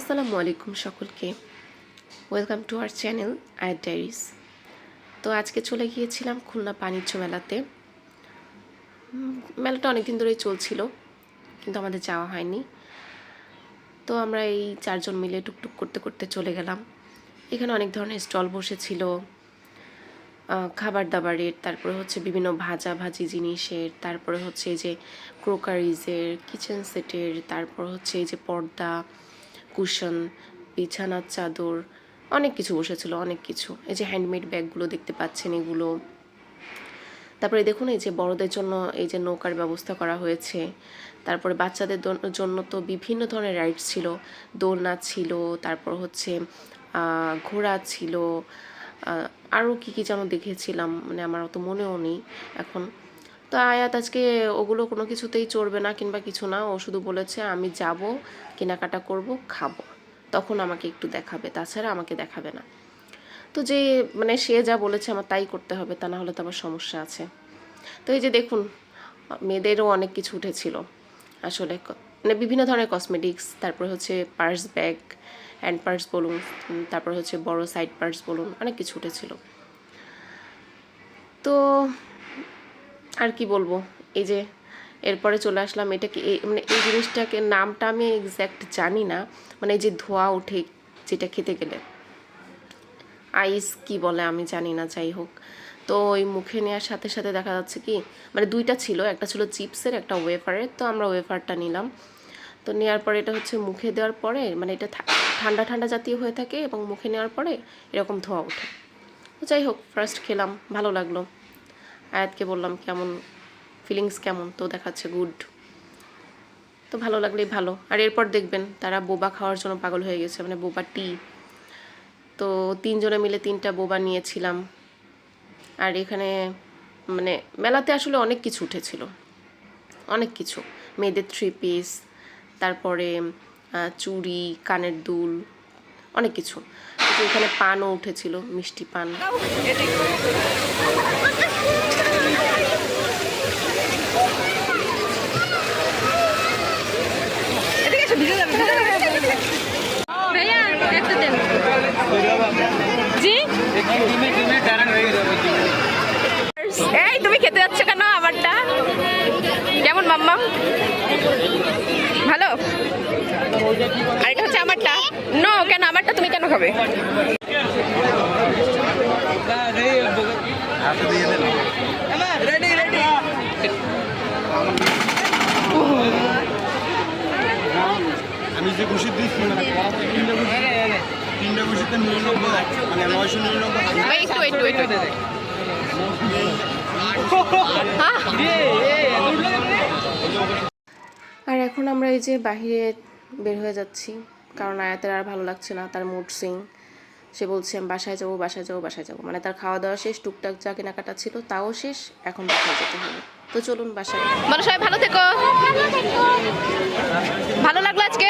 আসসালামু আলাইকুম সকলকে। Welcome to our channel Iyer diaries তো আজকে চলে গিয়েছিলাম খুলনা বাণিজ্য মেলাতে। মেলাটা অনেক দিন ধরেই চলছিল, কিন্তু আমাদের যাওয়া হয়নি। তো আমরা এই চারজন মিলে টুকটুক করতে করতে চলে গেলাম। এখানে অনেক ধরনের স্টল বসেছিল খাবার দাবারের তারপরে হচ্ছে বিভিন্ন ভাজা ভাজি জিনিসের, তারপরে হচ্ছে যে ক্রোকারিজের, কিচেন সেটের, তারপর হচ্ছে এই যে পর্দা কুশন, বিছানার চাদর, অনেক কিছু বসেছিল, অনেক কিছু। এই যে হ্যান্ডমেড ব্যাগগুলো দেখতে পাচ্ছেন এগুলো। তারপরে দেখুন এই যে বড়দের জন্য এই যে নৌকার ব্যবস্থা করা হয়েছে। তারপরে বাচ্চাদের জন্য তো বিভিন্ন ধরনের রাইডস ছিল। দোলনা ছিল, তারপর হচ্ছে ঘোড়া ছিল আরও কী কী যেন দেখেছিলাম মানে আমার অত মনেও নেই। এখন তো আয়াত আজকে ওগুলো কোনো কিছুতেই চড়বে না কিংবা কিছু না, ও শুধু বলেছে, আমি যাব, কেনাকাটা করব, খাব। তখন আমাকে একটু দেখাবে, তাছাড়া আমাকে দেখাবে না। তো যে মানে সে যা বলেছে আমার তাই করতে হবে, তা না হলে তো আমার সমস্যা আছে। তো এই যে দেখুন, মেয়েদেরও অনেক কিছু উঠেছিল। আসলে মানে বিভিন্ন ধরনের কসমেটিক্স তারপরে হচ্ছে পার্স ব্যাগ হ্যান্ড পার্স বলুন তারপর হচ্ছে বড় সাইড পার্স বলুন অনেক কিছু উঠেছিল। তো আর কি বলব? এই যে এরপরে চলে আসলাম, এটা কি এই- মানে এই জিনিসটাকে নামটা আমি এক্স্যাক্ট জানি না মানে এই যে ধোয়া ওঠে যেটা খেতে গেলে। আইস কি বলে আমি জানি না, যাই হোক। তো ওই মুখে নেওয়ার সাথে সাথে দেখা যাচ্ছে কি মানে দুইটা ছিল, একটা ছিল চিপসের, একটা ওয়েফারের, তো আমরা ওয়েফারটা নিলাম। তো নেওয়ার পরে এটা হচ্ছে মুখে দেওয়ার পরে মানে এটা ঠান্ডা ঠান্ডা জাতীয় হয়ে থাকে এবং মুখে নেওয়ার পরে এরকম ধোয়া ওঠে। তো যাই হোক ফার্স্ট খেলাম, ভালো লাগল। আয়াতকে বললাম, কেমন ফিলিংস কেমন? তো দেখাচ্ছে গুড তো ভালো লাগলেই ভালো। আর এরপর দেখবেন, তারা বোবা খাওয়ার জন্য পাগল হয়ে গেছে মানে বোবা টি তো তিনজনে মিলে তিনটা বোবা নিয়েছিলাম। আর এখানে মানে মেলাতে আসলে অনেক কিছু উঠেছিল। অনেক কিছু। মেয়েদের থ্রি পিস তারপরে চুড়ি, কানের দুল, অনেক কিছু। যে এখানে পানও উঠেছিল, মিষ্টি পান। এই, তুমি খেতে যাচ্ছ কেন আমারটা কেমন মাম্মা ভালো? আর এটা হচ্ছে আমারটা নো কেন আমারটা তুমি কেন খাবে। আমি যে ঘুষি দিচ্ছি মানে তিনটা ঘুষি ঘুষিতে নিরানব্বই মানে নয়শো নিরানব্বই ভাই একটু একটু একটু হ্যাঁ আর এখন আমরা এই যে বাহিরে বের হয়ে যাচ্ছি। কারণ আয়াতের আর ভালো লাগছে না, তার মুড সিং সে বলছে, আমি বাসায় যাব বাসায় যাব বাসায় যাব। মানে তার খাওয়া দাওয়া শেষ, টুকটাক যা কেনাকাটা ছিল তাও শেষ, এখন বাসায় যেতে হবে। তো চলুন বাসায়। মানে সবাই, ভালো থেকো। ভালো লাগল আজকে?